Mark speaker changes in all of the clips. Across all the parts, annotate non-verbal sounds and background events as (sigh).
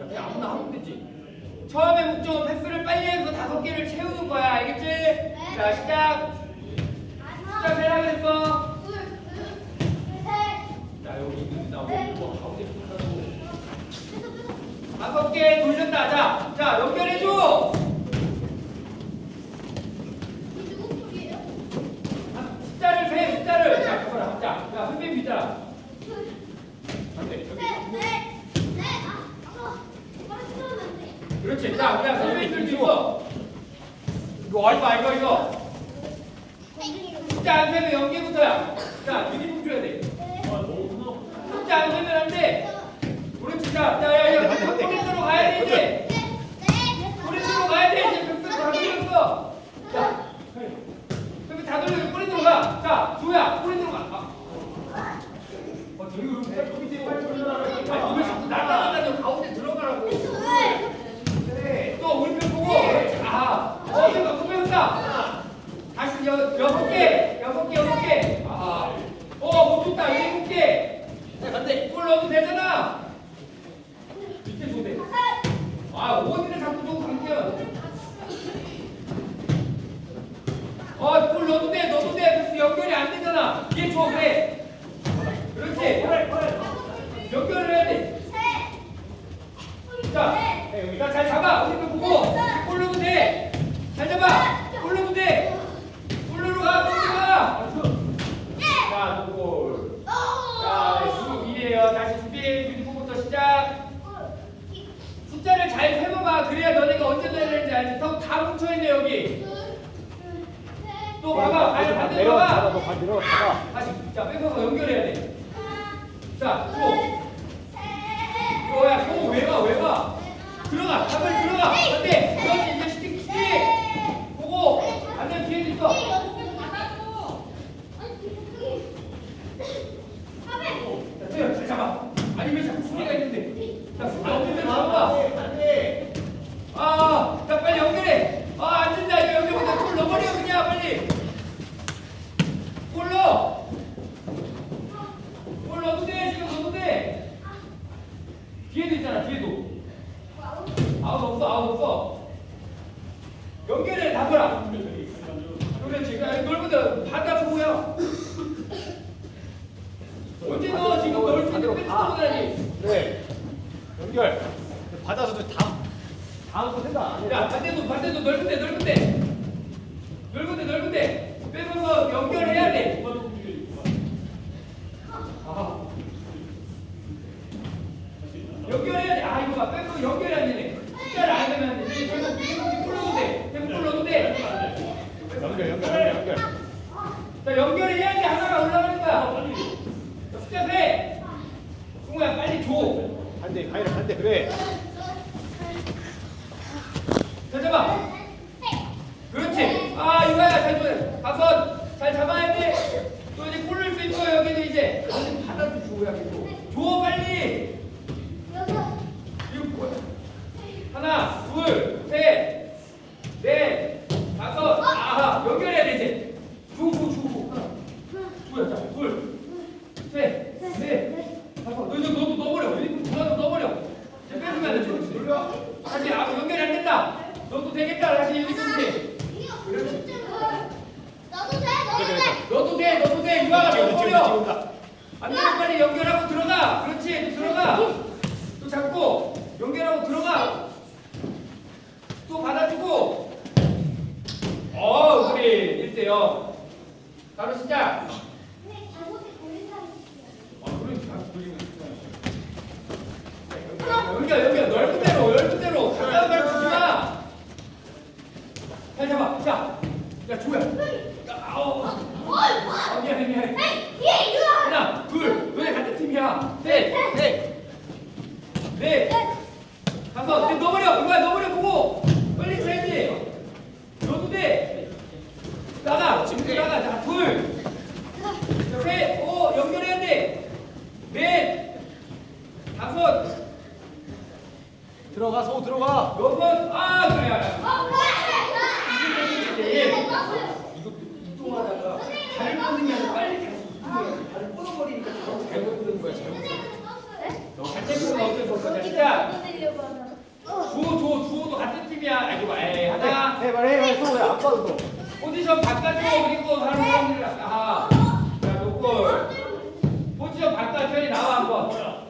Speaker 1: 옆에 아무나 하면 되지. 처음에 목적은 패스를 빨리 해서 다섯 개를 채우는 거야. 알겠지? 자, 시작. 시작 해라 그랬어. 자, 여기 있는 나오고 뭐 가운데 붙어가지고. 다섯 개 돌렸다. 자, 자, 연결해줘. 한 숫자를 세, 숫자를. 자, 그거라. 자, 자, 선배 비자. 반 대, 여기. 그렇지. 자, 우리가 선배님들도 있어. 이거 이거 이거 이거. 숫자 안 세면 연계부터야. 자, 유니폼 줘야 돼. 숫자 안 세면 안 돼. 그렇지. 자, 자, 야, 야, 포인트로 가야 돼 이제. 포인트로 가야 돼 이제. 백수 다 돌렸어. 자, 여기 다 돌려. 포인트로 가. 자, 조야, 포인트로 가. 아. 어, 저기 왜 포인트 빨리 돌려라. 아, 이거 자꾸 나가다가 가운데 들어가라고. 네, 또 우리 편 보고. 아, 어, 이거 구매한다. 다시 여, 여섯 개, 여섯 개, 여섯 개. 아, 어, 못 줬다. 일곱 개. 자, 간대. 골 넣어도 되잖아. 밑에 줘대. 아, 어디를 자꾸 줘, 강기현. 넣어도 돼, 넣어도 돼. 그래서 연결이 안 되잖아. 얘 줘, 그래. 그렇지. 연결을 해야 돼. 자, 자, 잘 잡아. 우리 편 보고. 골 넣어도 돼. 잘 잡아. 골 넣어도 돼. 골로로 가, 골로 가. 자, 누골. 자, 22예요. 다시 준비. 유니폼부터 시작. 숫자를 잘 세봐봐. 그래야 너네가 언제 넣어야 되는지 알지. 더 다 뭉쳐있네, 여기. 또 봐봐. 발 반대로
Speaker 2: 내려가,
Speaker 1: 봐봐.
Speaker 2: 너발 내려가, 봐봐.
Speaker 1: 다시. 자, 뺏어서 연결해야 돼. 자, 또. 이거야, 형, 왜 가, 왜 가? 들어가, 답을 들어가. 안 돼. 그렇지, 이제 스틱, 스틱. 보고. 안 돼, 뒤에 있어. 자, 잘 잡아. 아니, 왜 자꾸 수비가 있는데. 자, 수비 없는 데로 잡아. 아, 자, 빨리 연결해. 아, 안 된다. 이거 연결 못해. 골 넣어버려, 그냥, 빨리. 골 넣어. 골 넣어도 돼, 지금 넣어도 돼. 뒤에도 있잖아, 뒤에도. 아웃 없어, 아웃 없어. 연결해, 답을아. 그렇지. 야, 넓은데 바다 보고요. 언제 넣어, 지금 넣을 수 있는 뺏어 보다니.
Speaker 2: 그래. 연결. 받아서도 다, 다음 거안 해.
Speaker 1: 야, 반대도, 반대도 넓은데, 넓은데. 넓은데, 넓은데. 빼면서 연결해야 돼. 아. 연결해야 돼. 아, 이거 봐. 빼면서 연결이 안 되네. 숫자를 안 되면 안 돼. 제목, 제목이 풀어도 돼. 제목 풀어도 돼.
Speaker 2: 연결, 연결, 연결, 연결.
Speaker 1: 자, 연결해야지 하나가 올라가는 거야. 자, 숫자 세. 승우야, 빨리 줘.
Speaker 2: 반대, 가이라 반대, 그래.
Speaker 1: 자, 잡아. 그렇지. 아, 이거야. 잘 줘. 다섯. 잘 잡아야 돼. 또 이제 꼴릴 수 있어. 여기는 이제. 받아도 줘야 계속. 줘, 빨리. 이거 뭐야? 하나, 둘, 셋, 넷, 다섯. 아하. 연결해야 돼, 이제. 줘, 줘, 줘. 하나. 둘, 자, 둘, 셋, 넷, 다섯. 너 이제 너도 넣어버려. 유니폼 누나도 넣어버려. 이제 뺏으면 안 돼. 돌려. 다시 아, 연결이 안 된다. 너도 되겠다. 다시 유니폼 돼. 너도 돼, 너도 돼. 유아가
Speaker 2: 지금, 지금,
Speaker 1: 넣어버려.
Speaker 2: 지금 다.
Speaker 1: 안 되면 빨리 연결하고 들어가. 그렇지, 또 들어가. 또 잡고 연결하고 들어가. 또 받아주고. 어, 우리 1대0. 바로 시작. 아, 그래, 다 돌리고 있구나. 연결, 연결. 넓은 대로, 넓은 대로. 가까운 발 주지 마. 잘 잡아. 자, 야, 조야. 야, 아우. 아, 미안해, 미안해. 하나, 둘, 너네 같은 팀이야. 셋, 넷, 넷, 다섯. 넷 넣어버려. 이거야, 넣어버려. 보고. 빨리 쳐야지. 넣어도 돼. 나가. 지금 나가. 자, 둘, 셋, 오, 연결해야 돼. 넷, 다섯,
Speaker 2: 들어가, 서 들어가.
Speaker 1: 여 바깥으로 밀고 하는 사람들이 아하. 자 노골. 포지션 바깥편이 나와 한번.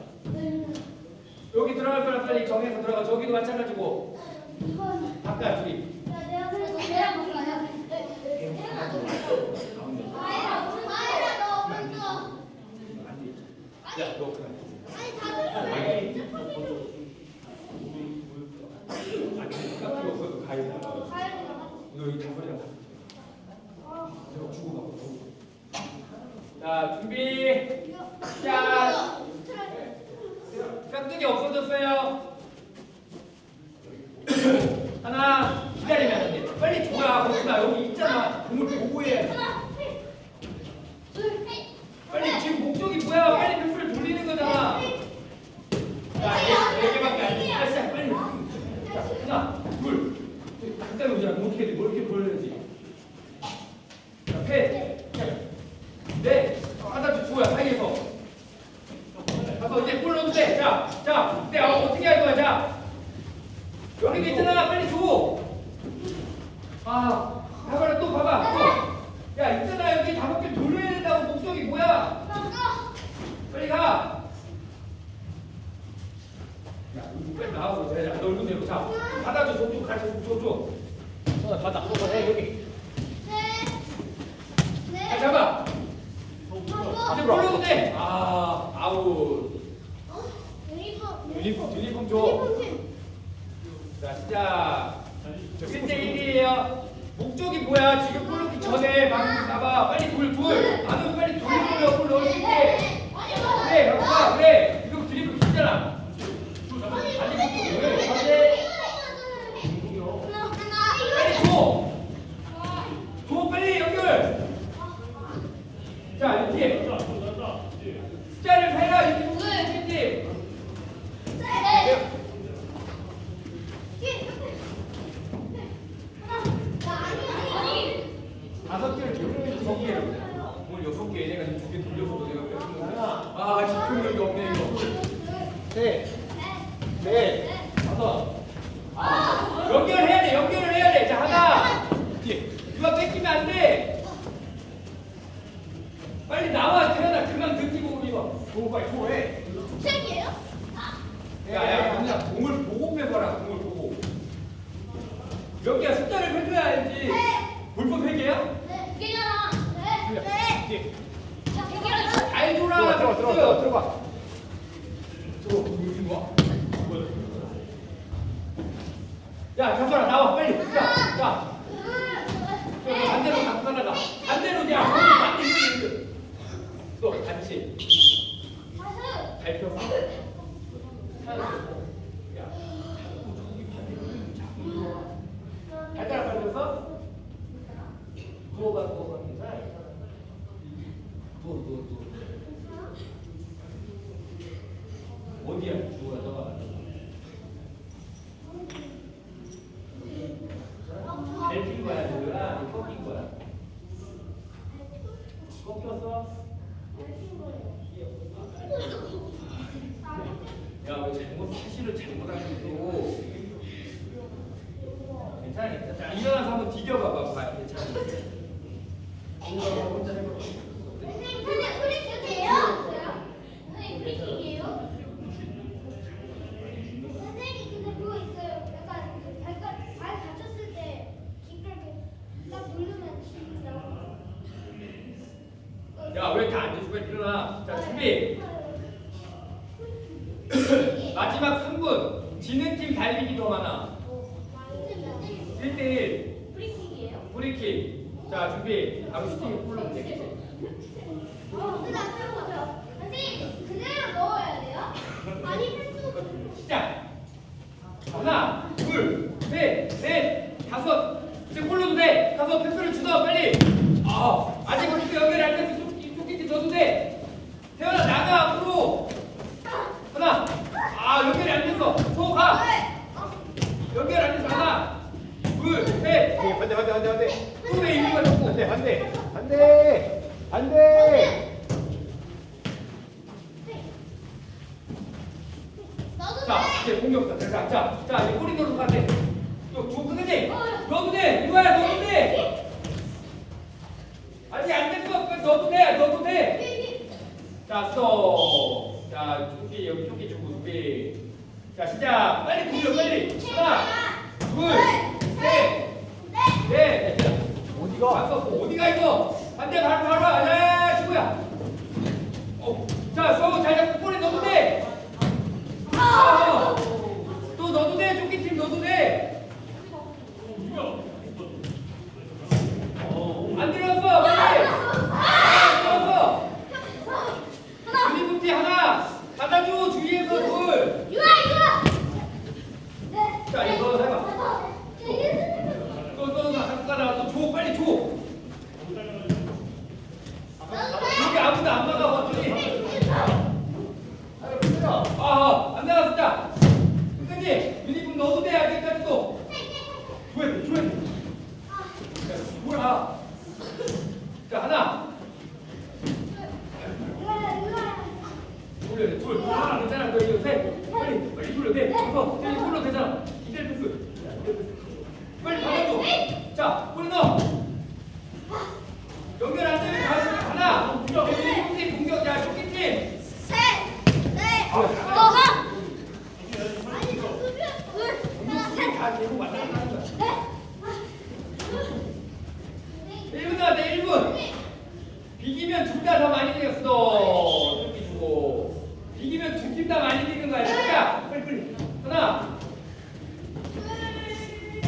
Speaker 1: 여기 들어갈 사람 빨리 정해서 들어가. 저기도 마찬가지고. 네. 바깥 둘이. 我们不会 자 시작. 1대1이에요. 목적이 뭐야? 지금 불 넣기 전에 막 잡아 빨리 불불안 오면 빨리 돌려 불러, 불 넣을 수 있게. 그래 형아 그래. four by 뭐야? 꺾인 거야. 꺾였어? 야, 뭐 잘못 사실을 잘못하고 괜찮아, 괜찮아. 일어나서 한번 디뎌봐봐. 봐, 괜찮은데. 혼자 해봐. 선생님, 선생님, 소리 주세요. 정말 일어나. 자, 준비. (coughs) 마지막 3분. 지는 팀 달리기 더 많아. 1대1. 브리킹이에요? 브리킹 자, 준비. 바로 슈팅이 골로 되겠지. 시작. 하나, 둘, 셋, 넷, 다섯. 이제 골로도 돼. 다섯 패스를 주더 빨리. 자, 이제 공격사. 자, 자, 자, 이제 꼬리 노릇 가세. 또 주고 선생님. 너도 돼. 이거야, 너도 돼. 아니, 안 됐어. 너도 돼. 너도 돼. 자, 스톱. 자, 조끼, 여기 조끼 주고, 조끼. 자, 시작. 빨리 공격, 빨리. 하나, 둘, 셋, 네, 네.
Speaker 2: 어디가?
Speaker 1: 아, 어디가 이거? 안 돼, 바로, 바로.
Speaker 3: 네.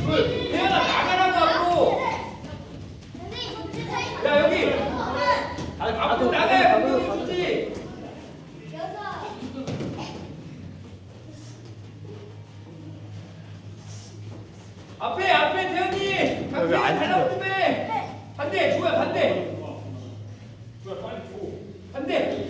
Speaker 1: 둘. 태연아, 나가라고 앞으로. 야, 여기. 앞으로 나가야 공격이 좋지. 앞에 앞에 태연이
Speaker 2: 왜
Speaker 1: 강민이
Speaker 2: 안
Speaker 1: 달라붙네 반대 주야 반대 반대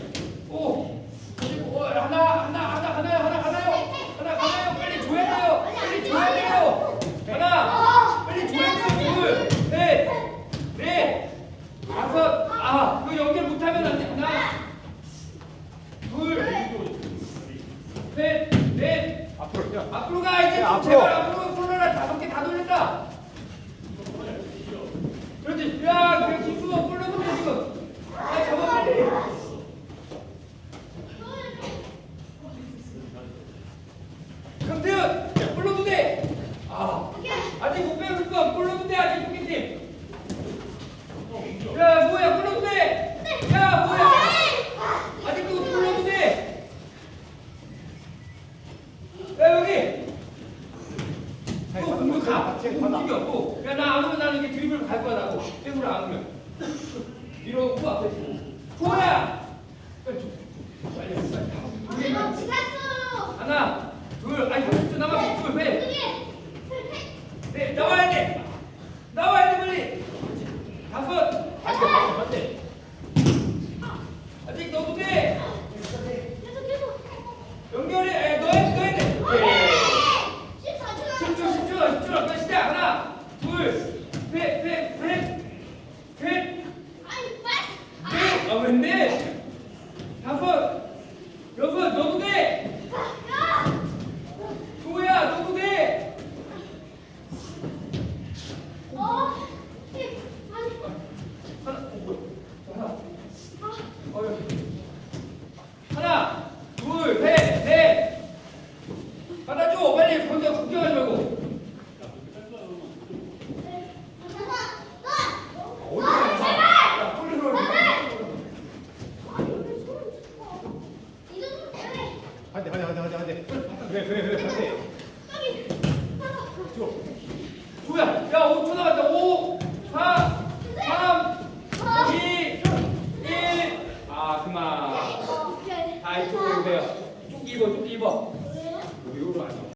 Speaker 1: 오 그리고 어, 하나 하나 하나 하나 하나 하나요 하나 하나요 빨리 줘야 돼요 빨리 줘야 돼요 하나 빨리 줘야 돼요 둘셋넷 다섯 아 이거 연결 못하면 안돼 하나 둘셋넷
Speaker 2: 앞으로 야.
Speaker 1: 앞으로 가 이제
Speaker 2: 야,
Speaker 1: 좀
Speaker 2: 앞으로.
Speaker 1: 제발 앞으로 콜라라 다섯 개 다 돌렸다. 그렇지. 야, 그 김수호 골 넣으면 지금. 아, 잡아 빨리. 강태현, 야, 골 넣으면 돼. 아, 아직 못 배울 거. 골 넣으면 돼 아직 국민팀. 야, 뭐야, 골 넣으면 돼. 야, 뭐야. 아직도 골 넣으면 돼. 야, 여기. 또 공격 가. 움직여 또. 야, 나 안 오면 나는 이게 드리블 갈 거야 나고. 깨물어 안 오면. 밀어놓고 앞에. 좋아